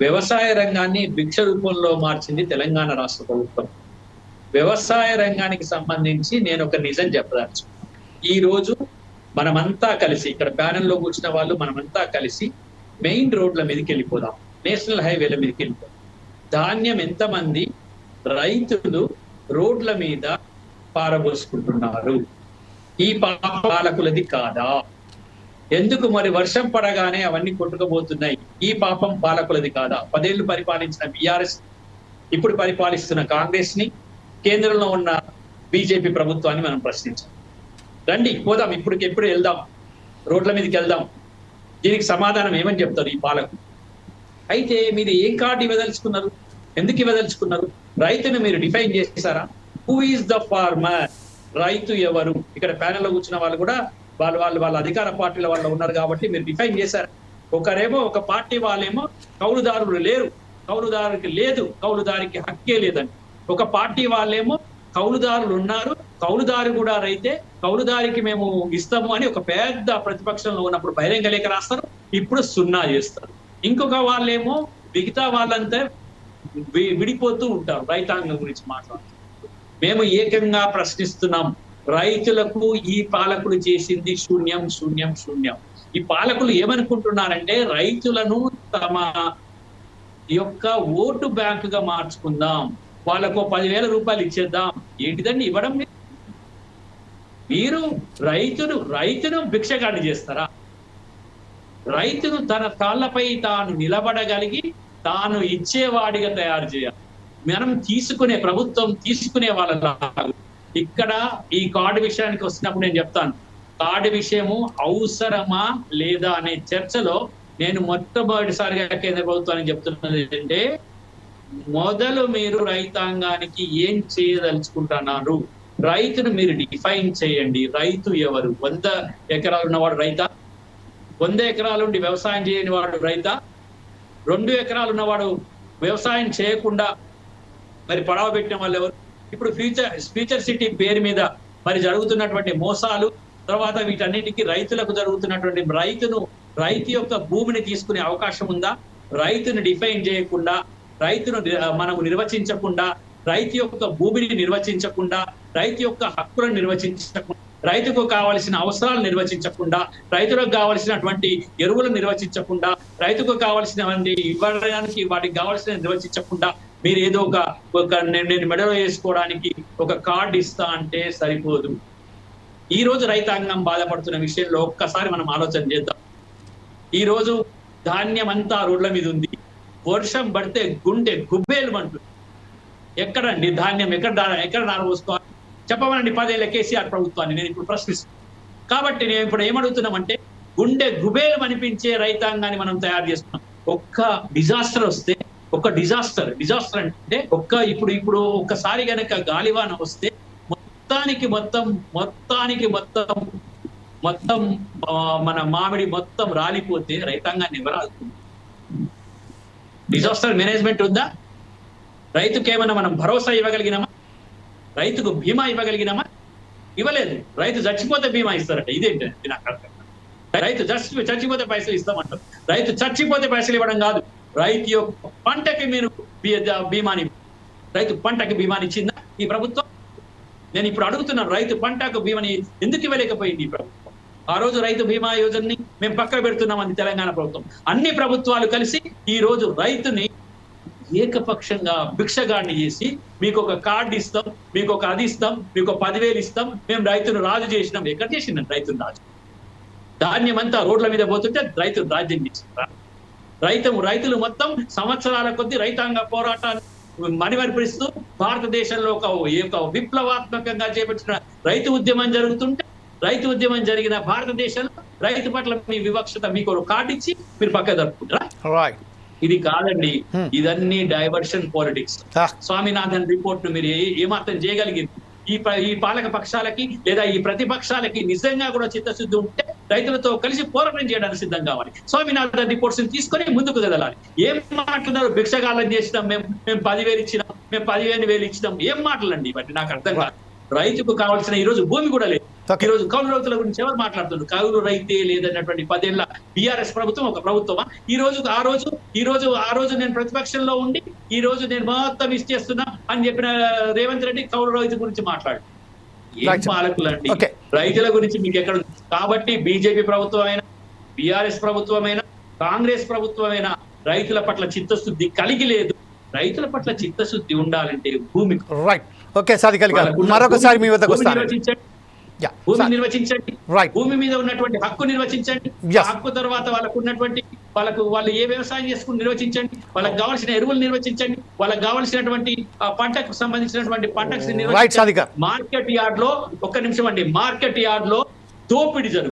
వ్యవసాయ రంగాన్ని భిక్ష రూపంలో మార్చింది తెలంగాణ రాష్ట్ర ప్రభుత్వం. వ్యవసాయ రంగానికి సంబంధించి నేను ఒక నిజం చెప్పదలుచు. ఈ రోజు మనమంతా కలిసి ఇక్కడ ప్యానెల్లో కూర్చున్న వాళ్ళు మనమంతా కలిసి మెయిన్ రోడ్ల మీదకి వెళ్ళిపోదాం. నేషనల్ హైవేల మీదకి వెళ్ళిపోదాం. ధాన్యం ఎంతమంది రైతులు రోడ్ల మీద పారబోసుకుంటున్నారు? ఈ పాప పాలకులది కాదా? ఎందుకు మరి వర్షం పడగానే అవన్నీ కొట్టుకుపోతున్నాయి? ఈ పాపం పాలకులది కాదా? పదేళ్ళు పరిపాలించిన బిఆర్ఎస్ ఇప్పుడు పరిపాలిస్తున్న కాంగ్రెస్ని కేంద్రంలో ఉన్న బీజేపీ ప్రభుత్వాన్ని మనం ప్రశ్నించాం రండి పోదాం ఇప్పటికి ఎప్పుడు వెళ్దాం? రోడ్ల మీదకి వెళ్దాం. దీనికి సమాధానం ఏమని చెప్తారు ఈ పాలకులు? అయితే మీరు ఏం కార్డు ఇవ్వదలుచుకున్నారు? ఎందుకు ఇవ్వదలుచుకున్నారు? రైతును మీరు డిఫైన్ చేశారా? హూ ఈస్ ద ఫార్మర్ రైతు ఎవరు? ఇక్కడ ప్యానెల్లో కూర్చున్న వాళ్ళు కూడా వాళ్ళు వాళ్ళు వాళ్ళ అధికార పార్టీల వాళ్ళు ఉన్నారు కాబట్టి మీరు డిఫైన్ చేశారు? ఒకరేమో ఒక పార్టీ వాళ్ళేమో కౌలుదారులు లేరు. కౌలుదారుకి లేదు. కౌలుదారికి హక్కే లేదని ఒక పార్టీ వాళ్ళేమో కౌలుదారులు ఉన్నారు. కౌలుదారు కూడా రైతే కౌలుదారికి మేము ఇస్తాము అని ఒక పెద్ద ప్రతిపక్షంలో ఉన్నప్పుడు బహిరంగ లేఖ రాస్తారు. ఇప్పుడు సున్నా చేస్తారు. ఇంకొక వాళ్ళేమో మిగతా వాళ్ళంతా విడిపోతూ ఉంటారు. రైతాంగం గురించి మాట్లాడుతూ. మేము ఏకంగా ప్రశ్నిస్తున్నాం. రైతులకు ఈ పాలకులు చేసింది శూన్యం శూన్యం శూన్యం. ఈ పాలకులు ఏమనుకుంటున్నారంటే రైతులను తమ యొక్క ఓటు బ్యాంకుగా మార్చుకుందాం. వాళ్ళకు పదివేల రూపాయలు ఇచ్చేద్దాం. ఏంటిదండి ఇవ్వడం లేదు. మీరు రైతును రైతును భిక్షగాడి చేస్తారా? రైతును తన కాళ్ళపై తాను నిలబడగలిగి తాను ఇచ్చేవాడిగా తయారు చేయాలి. మనం తీసుకునే ప్రభుత్వం తీసుకునే వాళ్ళ ఇక్కడ ఈ కార్డు విషయానికి వచ్చినప్పుడు నేను చెప్తాను. కార్డు విషయము అవసరమా లేదా అనే చర్చలో నేను మొట్టమొదటిసారిగా కేంద్ర ప్రభుత్వానికి చెప్తున్నది ఏంటంటే మొదలు మీరు రైతాంగానికి ఏం చేయదలుచుకుంటున్నారు? రైతును మీరు డిఫైన్ చేయండి. రైతు ఎవరు? వంద ఎకరాలు ఉన్నవాడు రైతా? వంద ఎకరాలు ఉండి వ్యవసాయం చేయని వాడు రైతా? రెండు ఎకరాలు ఉన్నవాడు వ్యవసాయం చేయకుండా మరి పడవ పెట్టిన వాళ్ళు ఎవరు? ఇప్పుడు ఫ్యూచర్ ఫ్యూచర్ సిటీ పేరు మీద మరి జరుగుతున్నటువంటి మోసాలు తర్వాత వీటన్నిటికీ రైతులకు జరుగుతున్నటువంటి రైతును రైతు యొక్క భూమిని తీసుకునే అవకాశం ఉందా? రైతును డిఫైన్ చేయకుండా రైతును మనము నిర్వచించకుండా రైతు యొక్క భూమిని నిర్వచించకుండా రైతు యొక్క హక్కులను నిర్వచించకుండా రైతుకు కావలసిన అవసరాలు నిర్వచించకుండా రైతులకు కావలసినటువంటి ఎరువులు నిర్వచించకుండా రైతుకు కావలసిన ఇవ్వడానికి వాటికి కావలసిన నిర్వచించకుండా మీరు ఏదో ఒక నేను మెడలో వేసుకోవడానికి ఒక కార్డు ఇస్తా అంటే సరిపోదు. ఈ రోజు రైతాంగం బాధపడుతున్న విషయంలో ఒక్కసారి మనం ఆలోచన చేద్దాం. ఈ రోజు ధాన్యం అంతా రోడ్ల మీద ఉంది. వర్షం పడితే గుండె గుబ్బేలు అంటుంది ఎక్కడండి ధాన్యం ఎక్కడ ఎక్కడ నారబోసుకోవాలి చెప్పమనండి పదేళ్ళ కేసీఆర్ ప్రభుత్వాన్ని నేను ఇప్పుడు ప్రశ్నిస్తాను కాబట్టి నేను ఇప్పుడు ఏమడుగుతున్నామంటే గుండె గుబేలు అనిపించే రైతాంగాన్ని మనం తయారు చేస్తున్నాం. ఒక్క డిజాస్టర్ వస్తే ఒక డిజాస్టర్ డిజాస్టర్ అంటే ఒక్క ఇప్పుడు ఇప్పుడు ఒక్కసారి గనక గాలివాన వస్తే మొత్తానికి మొత్తం మొత్తానికి మొత్తం మొత్తం మన మామిడి మొత్తం రాలిపోతే రైతాంగాన్ని ఎవరు ఆదుకుంటారు? డిజాస్టర్ మేనేజ్మెంట్ ఉందా? రైతుకి ఏమైనా మనం భరోసా ఇవ్వగలిగినామా? రైతుకు బీమా ఇవ్వగలిగినామా? ఇవ్వలేదు. రైతు చచ్చిపోతే బీమా ఇస్తారట. ఇదేంటి? నాకు అర్థం రైతు చచ్చి చచ్చిపోతే పైసలు ఇస్తామంటారు. రైతు చచ్చిపోతే పైసలు ఇవ్వడం కాదు. రైతు యొక్క పంటకి మీరు బీమాని రైతు పంటకి బీమాని ఇచ్చిందా? ఈ ప్రభుత్వం? నేను ఇప్పుడు అడుగుతున్నాను రైతు పంటకు బీమాని ఎందుకు ఇవ్వలేకపోయింది ఈ ప్రభుత్వం? ఆ రోజు రైతు బీమా యోజనని మేము పక్క పెడుతున్నామని తెలంగాణ ప్రభుత్వం. అన్ని ప్రభుత్వాలు కలిసి ఈ రోజు రైతుని ఏకపక్షంగా భిక్షగాడిని చేసి మీకు ఒక కార్డు ఇస్తాం మీకు ఒక అది ఇస్తాం మీకు పదివేలు ఇస్తాం మేము రైతును రాజు చేసినాం. ఎక్కడ చేసినాం రైతును రాజు? ధాన్యం అంతా రోడ్ల మీద పోతుంటే రైతు రాజ్యం చేసినారా రైతు రైతులు మొత్తం సంవత్సరాల కొద్ది రైతాంగ పోరాటాన్ని మణిమరిపిస్తూ భారతదేశంలో ఒక యొక్క విప్లవాత్మకంగా చేపట్టిన రైతు ఉద్యమం జరుగుతుంటే రైతు ఉద్యమం జరిగిన భారతదేశంలో రైతు పట్ల మీ వివక్షత మీకు ఇచ్చి మీరు పక్క జరుపుకుంటారా? ఇది కాదండి. Hmm. ఇదన్నీ డైవర్షన్ పాలిటిక్స్. Ah. స్వామినాథన్ రిపోర్ట్ను మీరు ఏమాత్రం చేయగలిగింది ఈ ఈ పాలక పక్షాలకి లేదా ఈ ప్రతిపక్షాలకి నిజంగా కూడా చిత్తశుద్ధి ఉంటే రైతులతో కలిసి పోరాటం చేయడానికి సిద్ధం కావాలి స్వామినాథన్ రిపోర్ట్స్ తీసుకొని ముందుకు కదలాలి ఏం మాట్లాడుతున్నారు? భిక్షగాలం చేసినాం మేము మేము పదివేలు ఇచ్చినాం మేము పదిహేను వేలు ఇచ్చినాం. ఏం మాటలండి ఇవన్నీ నాకు అర్థం కాదు. రైతుకు కావాల్సిన ఈ రోజు భూమి కూడా లేదు. ఈ రోజు కౌలు రైతుల గురించి ఎవరు మాట్లాడుతున్నారు? కౌలు రైతే లేదన్నటువంటి పదేళ్ళ బీఆర్ఎస్ ప్రభుత్వం ఒక ప్రభుత్వమా? ఈ రోజు ఆ రోజు ఈ రోజు ఆ రోజు నేను ప్రతిపక్షంలో ఉండి ఈ రోజు నేను మొత్తం ఇచ్చేస్తున్నా అని చెప్పిన రేవంత్ రెడ్డి కౌలు రైతు గురించి మాట్లాడు. పాలకులండి. రైతుల గురించి మీకు ఎక్కడ? కాబట్టి బీజేపీ ప్రభుత్వం అయినా బీఆర్ఎస్ ప్రభుత్వమైనా కాంగ్రెస్ ప్రభుత్వమైనా రైతుల పట్ల చిత్తశుద్ధి కలిగి లేదు. రైతుల పట్ల చిత్తశుద్ధి ఉండాలంటే భూమి రైట్ ఓకే వాళ్ళకున్న మరొకసారి మీ వద్దకు భూమి వస్తాను. నిర్వచించండి. భూమి నిర్వచించండి. రైట్ భూమి మీద ఉన్నటువంటి హక్కు నిర్వచించండి. హక్కు తర్వాత వాళ్ళకు ఉన్నటువంటి వాళ్ళకు వాళ్ళు ఏ వ్యవసాయం చేసుకుని నిర్వచించండి? వాళ్ళకి కావాల్సిన ఎరువులు నిర్వచించండి. వాళ్ళకి కావాల్సినటువంటి ఆ పంటకు సంబంధించినటువంటి పంటకు. మార్కెట్ యార్డ్లో ఒక్క నిమిషం అండి మార్కెట్ యార్డ్లో దోపిడీ జరుగుతుంది